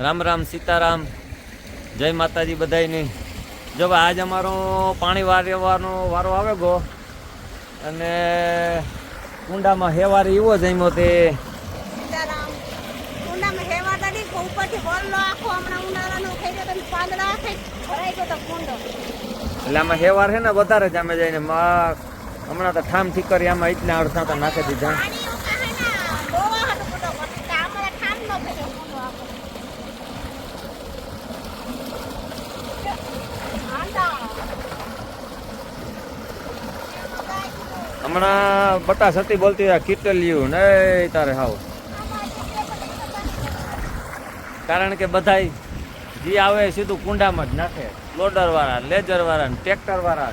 રામ રામ સીતારામ. જય માતાજી બધાયની. જો ભાઈ આજ અમારો પાણી વારવાનો વારો આવે ગો. અને કુંડામાં હેવાર એવો જમ્યો તે. એટલે આમાં હેવાર છે ને વધારે જામે જઈને માં હમણાં તો ઠામ ઠીકરી આમાં એટલા અડથા તો નાખી દીધા પાણી ઓકા હે ને ડોવા હતો કુંડો પછી તો અમારે ઠામ નો ભર્યો કુંડો આખો આંડા હમણાં બટા સતી બોલતી હોય કીટલિયું ને તારે હાવ. કારણ કે બધાય જે આવે સીધું કુંડામાં જ નાખે. લોડર વાળા લેજર વાળા ને. ટ્રેક્ટર વાળા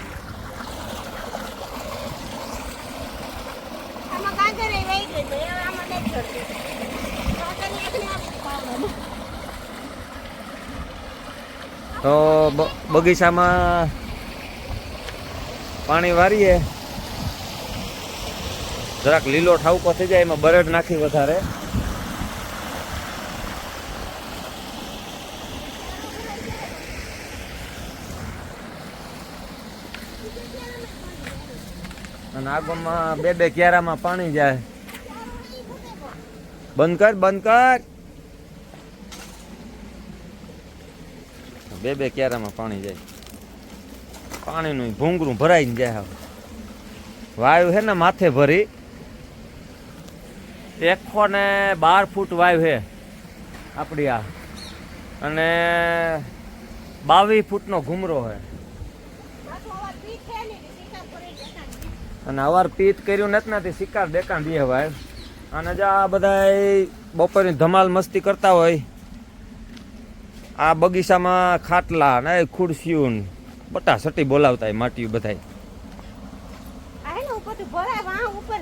તો બગીચામાં પાણી વારીએ. જરાક લીલો ઠાવકો થઈ જાય, એમાં બરડ નાખી વધારે. અને આગળમાં બે બે ક્યારામાં પાણી જાય. બંધ કર બંધ કર. બે બે ક્યારામાં પાણી જાય. પાણીનું ભૂંગરું ભરાઈને જાય વાયુ છે ને માથે ભરી. એકસો ને બાર ફૂટ વાયુ છે આપણી આ. અને બાવીસ ફૂટનો ઘૂમરો છે. અને અવાર પીત કર્યું નથી નથી શિકાર દેખાણ દે ભાઈ અને જો આ બધા બપોરની ધમાલ મસ્તી કરતા હોય, આ બગીચામાં ખાટલા ને ખુરશીઓ બટા સટી બોલાવતા હોય માટીયું બધાય આ હે ને ઉપરથી ભરાય વાહ ઉપર ભરાઈ ગયું એટલી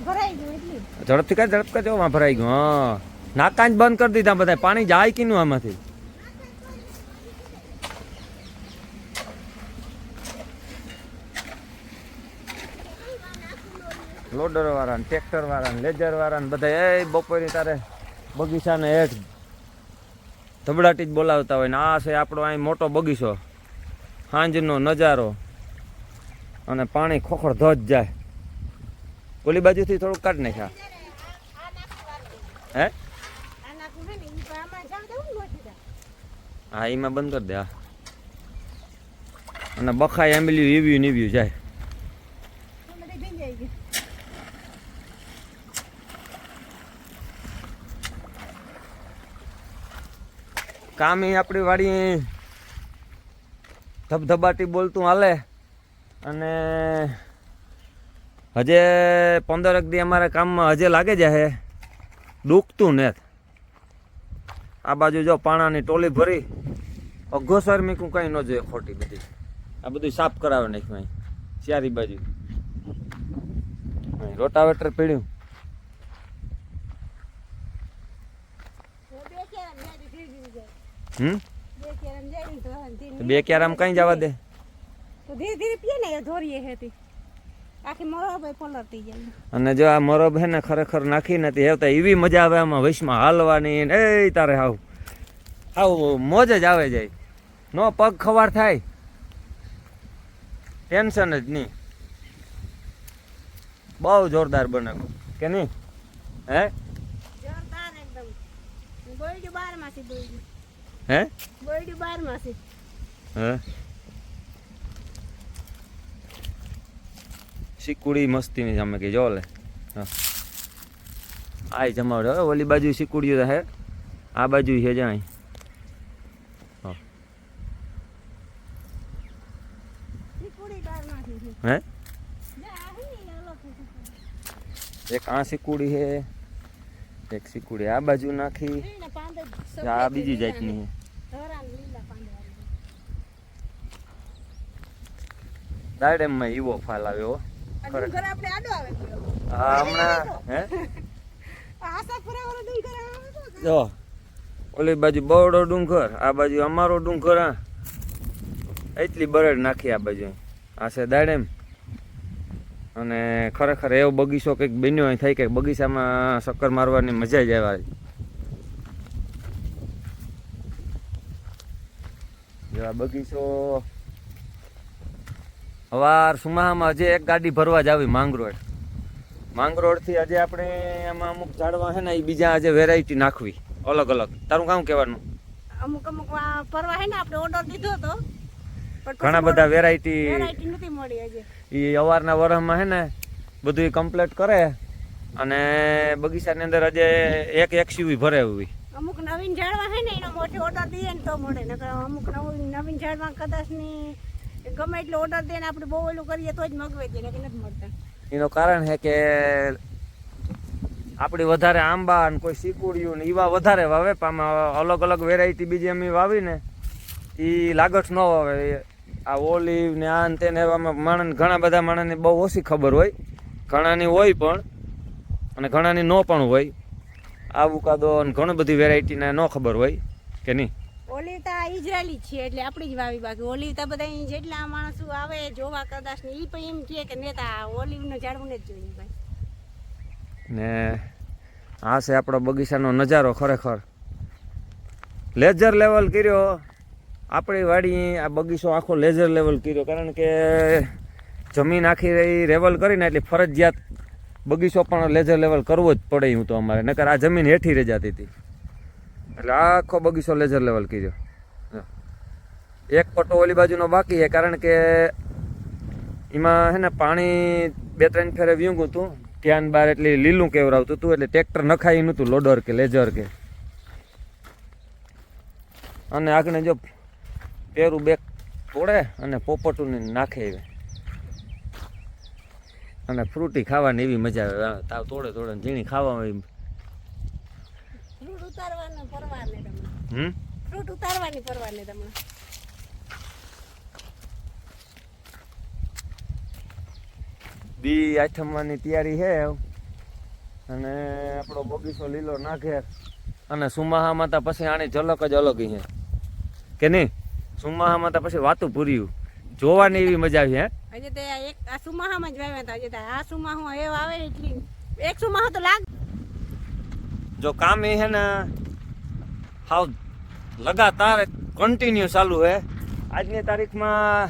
ઝડપથી કાંઈ ઝડપ કરજો વાં ભરાઈ ગયું, હા. નાકા બંધ કરી દીધા બધા. પાણી જાય કીનું આમાંથી લોડર વાળા ને ટ્રેક્ટર વાળા ને લેજર વાળા ને બધા, એ, બપોરે તારે બગીચાને હેઠ ધબડાટી જ બોલાવતા હોય ને આ છે આપણો અહીં મોટો બગીચો. સાંજનો નજારો અને પાણી ખોખર ધજ જાય. ઓલી બાજુથી થોડુંક કાઢ નાખ્યા. હે? હે, એમાં બંધ કરી દે, હા. અને બખાય એમ્બલ્યું એવ્યું નીવ્યું જાય. કામ એ આપણી વાડી ધબધબાટી બોલતું હાલે. અને હજે પંદરક દી અમારા કામમાં હજે લાગે જાય ડૂકતું ને આ બાજુ જો પાણાની ટોલી ભરી. અઘોસર મીકું કંઈ ન જોઈએ ખોટી બધી. આ બધું સાફ કરાવે નાખ્યું અહીં. ચારી બાજુ. રોટાવેટર પીડ્યું. હમ? બે ક્યારામ કઈ જવા દે. ધીરે ધીરે પીએ ને ધોરીએ હેતી આખી જાય અને જો આ મોરબ હે ને ખરેખર નાખી નથી હેવતા એવી મજા આવે આમાં વૈશમાં હાલવાની ને એ તારે આવ આવું મોજ જ આવે જાય. નો પગ ખવાર થાય. ટેન્શન જ નહીં. બહુ જોરદાર બને. કે નહીં? હે? હે? હે? સિકુડી મસ્તીની જમે કે જો લે. આ જમાવડે હો, ઓલી બાજુ સિકુડીઓ હે. આ બાજુ છે જાય હા. છે છે. એક આ સિકુડી હે એક સિકુડી આ બાજુ નાખી. આ બીજી જાતની દાડેમમાં ઈવો ફાલ આવ્યો ડુંગર આપણે આડો આવે ગયો હમણાં હે? જો ઓલી બાજુ બવડો ડુંગર આ બાજુ અમારો ડુંગર આ એટલી બરડ નાખી આ બાજુ. આ છે દાડેમ. અને ખરેખર એવો બગીચો કંઈક બન્યો થાય કે બગીચામાં ચક્કર મારવાની મજા જ આવે. જો આ બગીચો હવાર સુમાહામાં હજી એક ગાડી ભરવા જ આવી માંગરોળ. માંગરોળથી આજે આપણે એમાં અમુક ઝાડવા છે ને એ બીજા આજે વેરાયટી નાખવી. અલગ અલગ. તારું કામ કહેવાનું? અમુક અમુક ફરવા છે ને આપણે ઓર્ડર દીધો હતો. ઘણા બધા વેરાયટી નથી મળી હજી એ અવારના વરહમાં છે ને બધું કમ્પ્લીટ કરે. અને બગીચાની અંદર આજે એક એક્સયુવી ભરે એવી. અમુક નવીન ઝાડવા હે ને એનો મોટો ઓર્ડર દઈએ ને તો મળે. નકર અમુક નવીન નવીન ઝાડવા કદાચની ગમે એટલો ઓર્ડર દે ને આપણે બહુ ઓલું કરીએ તો જ મગવે છે નથી મળતા. એનું કારણ છે કે આપણી વધારે આંબા અને કોઈ શીકુડિયું ને એવા વધારે વાવે, પણ અલગ અલગ વેરાયટી બીજી અમે વાવીને એ લાગત ન વાવે. આ ઓલિવ ને આ ને તેને એવામાં માણસ, ઘણા બધા માણસને બહુ ઓછી ખબર હોય. ઘણાની હોય પણ, અને ઘણાની ન પણ હોય. આવું કાદો અને ઘણી બધી વેરાયટીને ન ખબર હોય, કે નહીં? ઓલિવ તો ઇઝરાયલી છે એટલે આપણી જ વાવી બાકી. ઓલિવતા બધા જેટલા માણસો આવે જોવા કદાચ ને એ પણ એમ કહે કે નેતા ઓલિવનું ઝાડવું જ જોઈએ ભાઈ. ને આ છે આપણો બગીચાનો નજારો ખરેખર. લેઝર લેવલ કર્યો. આપણી વાડી આ બગીચો આખો લેઝર લેવલ કર્યો. કારણ કે જમીન આખી રહી રેવલ કરીને એટલે ફરજિયાત બગીચો પણ લેઝર લેવલ કરવો જ પડે હું તો અમારે. નકર આ જમીન હેઠી રહી જતી હતી. એટલે આખો બગીચો લેઝર લેવલ કર્યો એક પટ્ટો ઓલી બાજુનો બાકી છે, કારણ કે એમાં હે ને પાણી બે ત્રણ ફેરે વ્યુંગું હતું. ત્યાં બાર એટલે લીલું કેવરાવતું હતું, એટલે ટ્રેક્ટર નખાઈ નહોતું, લોડર કે લેજર કે. અને આગળ જો પેરું બેક તોડે અને પોપટું નાખે એવે. અને ફ્રૂટી ખાવાની એવી મજા આવે. તાવ તોડે તોડે ઝીણી ખાવામાં ઉતારવાનું ફરવાને તમને. હમ? ફ્રૂટ ઉતારવાની ફરવાને તમને. દી આથમવાની તૈયારી છે. અને આપણો બગીચો લીલો નાખે. અને સુમાહામાં તો પછી આની ઝલક જ અલગ છે. કે નહીં? સુમાહામાં તો પછી વાતું પૂર્યું. જોવાની એવી મજા આવી હે? હજી તે આ એક આ સુમાહામાં જ વાવ્યા હતા. હજી આ સુમાહો એવો આવે એટલી એક સુમાહો તો લાગ જો કામ એ હે ને, હાવ લગાતાર કન્ટિન્યુ ચાલુ હે. આજની તારીખમાં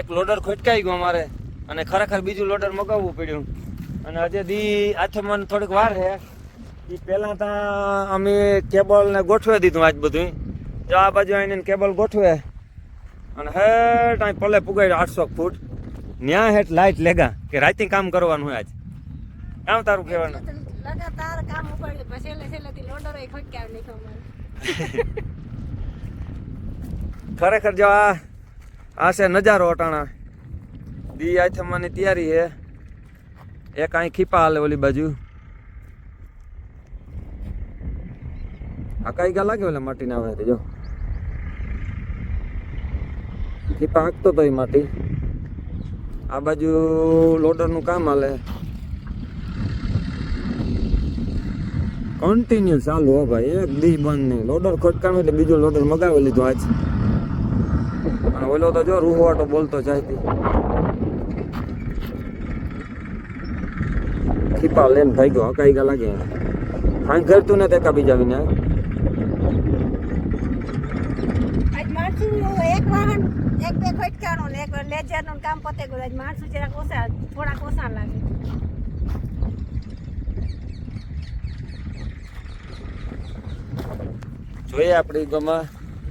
એક લોડર ખોટકાઈ ગયો અમારે અને ખરેખર બીજું લોડર મગાવવું પડ્યું. અને હજે દી આથમન થોડીક વાર છે એ પહેલાં ત્યાં અમે કેબલને ગોઠવી દીધું આજ બધું જો આ બાજુ આવીને કેબલ ગોઠવે. અને હેઠ અહીં પલે પુગાડ્યો આઠસો ફૂટ. ન્યા હેઠ લાઇટ લેગા, કે રાતે કામ કરવાનું હોય આજ. કામ તારું કહેવાનું લગાતાર કામ ઉપાડ્યું પછી છેલ્લે છેલ્લેથી લોડરો એ ખોટક્યા ખરેખર જો આ આ છે નજારો અટાણા. દી આથમવાની તૈયારી છે. એ કાંઈ ખીપા હાલે ઓલી બાજુ. આ કઈ ગા લાગે ઓલા માટીને આવે જો. ખીપા હાંકતો તો એ માટી. આ બાજુ લોડરનું કામ હાલે. કન્ટિન્યુ ચાલુ હો ભાઈ, એક દી બંધ નહીં. લોડર ખટકાણું એટલે બીજું લોડર મગાવી લીધું આજ. અને ઓલો તો જો રૂહવાટો બોલતો જાય તી ખીપા લઈને ભાઈ ગયો હકાઈ ગયા લાગે. હાંગ કરતું ને તેકા બીજા વિના. એક વાહન, એક બે ખોટકાણો ને એક લેજરનું કામ પતે ગયું. આજ માણસું જરાક ઓછા, થોડાક ઓછા લાગે. જોઈએ આપણી ગમે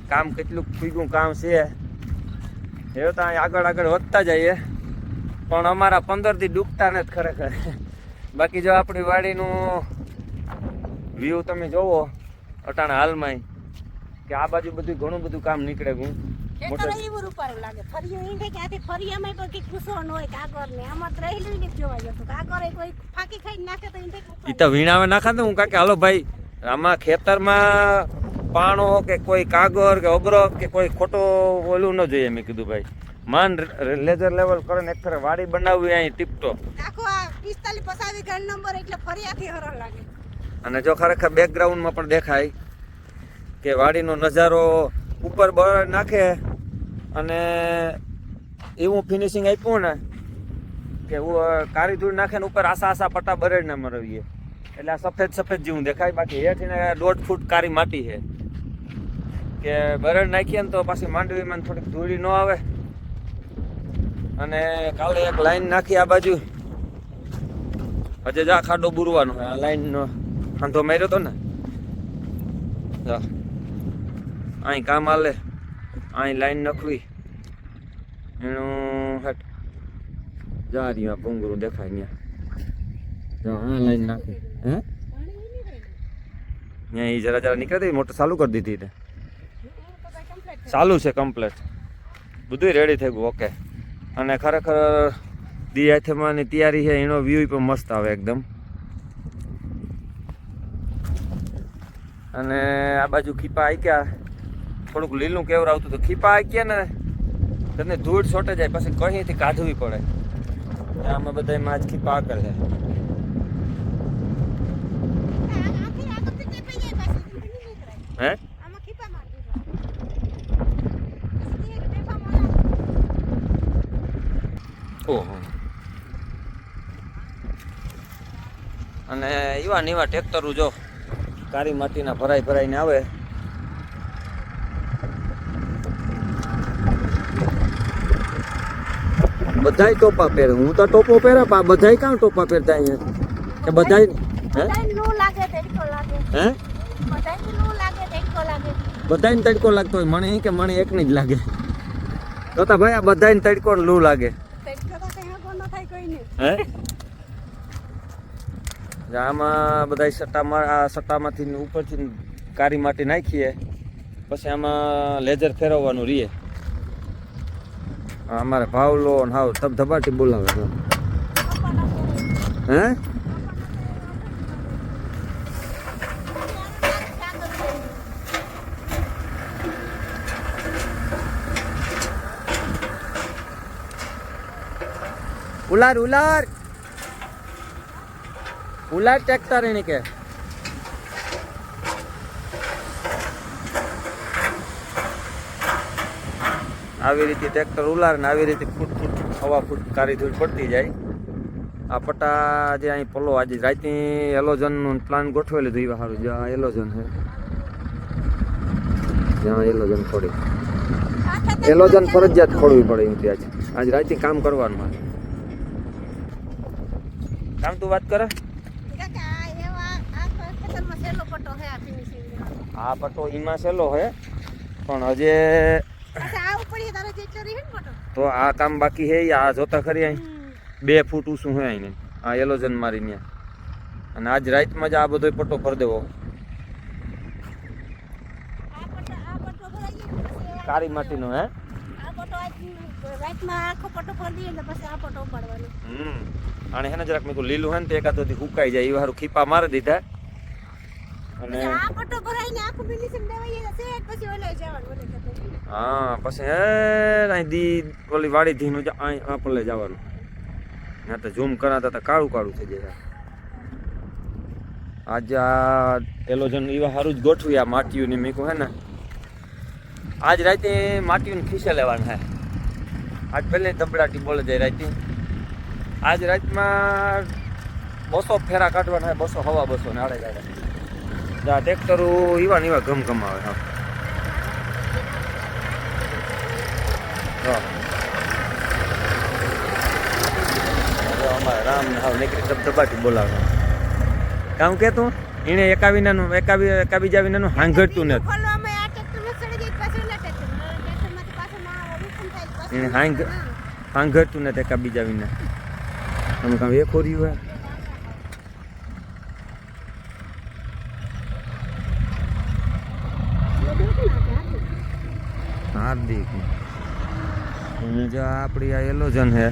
કામ કેટલું ફીગું કામ છે. એ તો આગળ આગળ વધતા જઈએ. પણ અમારા પંદરથી ડૂબતા નથી ખરેખર. બાકી જો આપણી વાડીનું વ્યૂ તમે જોવો અટાણા હાલમાં કે આ બાજુ બધું ઘણું બધું કામ નીકળે ફરિયું ઈ તો ખાઈ નાખે તો વીણાવે હું કાકે હાલો ભાઈ આમાં ખેતરમાં પાણો કે કોઈ કાગર કે અગરો કે કોઈ ખોટો ઓલું ન જોઈએ મેં કીધું ભાઈ. માન લેઝર લેવલ કરે ને એક ફેરે વાડી બનાવવી અહીં ટીપટો. આખો આ પિસ્તાલીસ પસાવી ઘર નંબર એટલે ફરિયાથી હરણ લાગે. અને જો ખરેખર બેકગ્રાઉન્ડમાં પણ દેખાય કે વાડીનો નજારો ઉપર બળ નાખે અને એવું ફિનિશિંગ આપ્યું ને કે કારી ધૂળ નાખે ને ઉપર આસા આસા પટ્ટા બરેડને મરવીએ. એટલે આ સફેદ સફેદ જેવું દેખાય. બાકી હેઠીને દોઢ ફૂટ કાળી માટી છે. કે બરડ નાખીએ ને તો પાછી માંડવીમાં થોડીક ધૂળી ન આવે. અને કાલે એક લાઈન નાખી આ બાજુ. હજે જા ખાડો બુરવાનો આ લાઈનનો ખાંધો માર્યો તો ને? અહીં કામ હાલે અહીં લાઈન નખવી. એનું હટ જા રહ્યું ભૂંગરું દેખાય ત્યાં જો નાખી. હે? ત્યાં એ જરા જરા નીકળે તો મોટર ચાલુ કરી દીધી તે. ચાલુ છે કમ્પ્લેટ બધું રેડી થઈ ગયું ઓકે અને ખરેખર દી હાથેમાંની તૈયારી છે, એનો વ્યૂ પણ મસ્ત આવે એકદમ. અને આ બાજુ ખીપા આક્યા થોડુંક લીલું કેવર આવતું હતું. ખીપા આક્યા ને તને ધૂળ છોટે જાય, પછી કહીથી કાઢવી પડે. આમાં બધા માછ ખીપા આગળ છે હે? ઓહો. અને એવા ને એવા ટ્રેક્ટરો જો કાળી માટીના ભરાઈ ભરાઈને આવે. બધાય ટોપા પહેરે. હું તો ટોપો પહેરા પા બધાય કાં ટોપા પહેરતા અહીંયા? કે બધાય હે? હે? બધાને તડકો લાગતો હોય મને કે મને એકને જ લાગે. તો ભાઈ આ બધાને તડકો લૂ લાગે. હે? આમાં બધા સટ્ટામાં આ સટ્ટામાંથી ઉપરથી કારી માટી નાખીએ પછી આમાં લેઝર ફેરવવાનું રહીએ અમારે ભાવલો ને હાવ ધબધબાટી બોલાવે. હે? ઉલાર ઉલાર. ઉલાર ટ્રેક્ટર એને કે. આવી રીતે ટ્રેક્ટર ઉલાર ને આવી રીતે ફૂટ ફૂટ, હવા ફૂટ કારી ધૂળ પડતી જાય. આ પટ્ટા જે અહીં પલો આજે રાતની એલોજનનું પ્લાન ગોઠવેલું હતું એવા સારું જ્યાં એલોજન છે. જ્યાં એલોજન ખોડી. એલોજન ફરજિયાત ખોડવી પડે એમ આજે આજ રાતે કામ કરવાનું કામ તું વાત કરે. આ પટ્ટો ઈમાં સેલો હે પણ હજે તો આ કામ બાકી હે આ જોતા ખરી અહીં. બે ફૂટ ઊંચું હે અહીં આ એલોજન મારી ન્યા. અને આજ રાતમાં જ આ બધો પટ્ટો ભરી દેવો. કાળી માટીનો હે? રાતમાં આખો પટ્ટો ભરી દઈએ પછી આ પટ્ટો પડવાનો હમ. અને હેને જરાક મેં લીલું હે ને તો એકાદોથી હુકાઈ જાય એ હારું ખીપા મારી દીધા. અને હા પછી હે દી ઓલી વાડી ધીનું અહીં લઈ જવાનું. ના તો ઝૂમ કરાતા તો કાળું કાળું થઈ જાય. આજે આ એલોજન એવા સારું જ ગોઠવી આ માટીયું ને મીકું હે ને. આજ રાતે માટીયું ખીસે લેવાનું હે. આજ પહેલે ધબડાટી બોલે જાય રાતે. આજ રાતમાં બસો ફેરા કાઢવાના બસો હવા બસો ને આડે ગાડે. આ ટ્રેક્ટરો એવા ને એવા ગમ ગમાવે હા. હા. અમારે રામ ને હાવ નીકળી ધબધબાટી બોલાવે કામ કે તું? એને એકાવીનાનું એકાવી એકાબીજાવીનાનું હાંગડતું નથી ખોલો અમે આ ટ્રેક્ટરમાં ચડી જઈએ પાછું ઓલા ટ્રેક્ટરમાં. ટ્રેક્ટરમાંથી તમે કામ એ ખોર્યું હોય હાર્દિક. અને જો આપણી આ એલોજન છે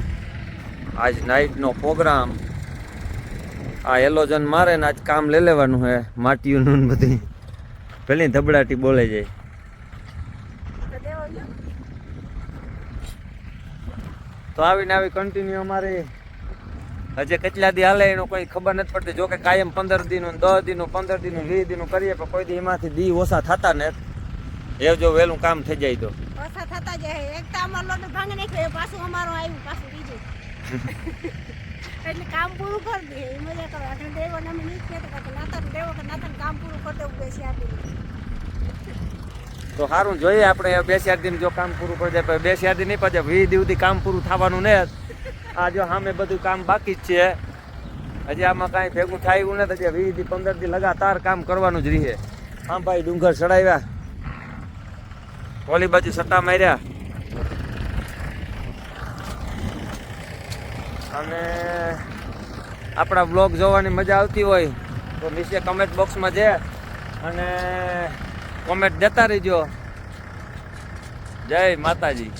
આજ નાઇટનો પ્રોગ્રામ આ એલોજન મારે ને આજ કામ લઈ લેવાનું છે માટીઓનું બધી પેલી ધબડાટી બોલે જાય. તો આવીને આવી કન્ટિન્યુ અમારે હજે કેટલા દી હાલે એનો કોઈ ખબર નથી પડતી. જો કે કાયમ પંદર દિનનું દસ દિનનું પંદર દિનનું વીસ દિનનું કરીએ પણ કોઈ દી એમાંથી દી ઓછા થતા ને એ જો વહેલું કામ થઈ જાય તો. ઓછા થતા જાય એક તો અમારો લોટ ભાંગી નાખ્યો પાછું અમારું આવ્યું પાછું બીજું. એટલે કામ પૂરું કરી દે. એ મજા કરે. એટલે દેવો અમે નહીં કહેતા કે નાતાનું દેવો કે નાતાનું કામ પૂરું કરી દેવું બેસી આપી તો સારું જોઈએ આપણે બે ચાર દિન જો કામ પૂરું પડી જાય બે ચાર દિન નહીં પછી વીસ દિવસ કામ પૂરું થવાનું ને આ જો સામે બધું કામ બાકી જ છે. હજી આમાં કાંઈ ભેગું થાય નથી, હજી પંદર દી લગાતાર કામ કરવાનું જ રહે. હા ભાઈ, ડુંગર ચડાવ્યા. ઓલી બાજુ સટ્ટા માર્યા. અને આપણા બ્લોગ જોવાની મજા આવતી હોય તો નીચે કમેન્ટ બોક્સમાં જે અને કોમેન્ટ દેતા રહેજો. જય માતાજી.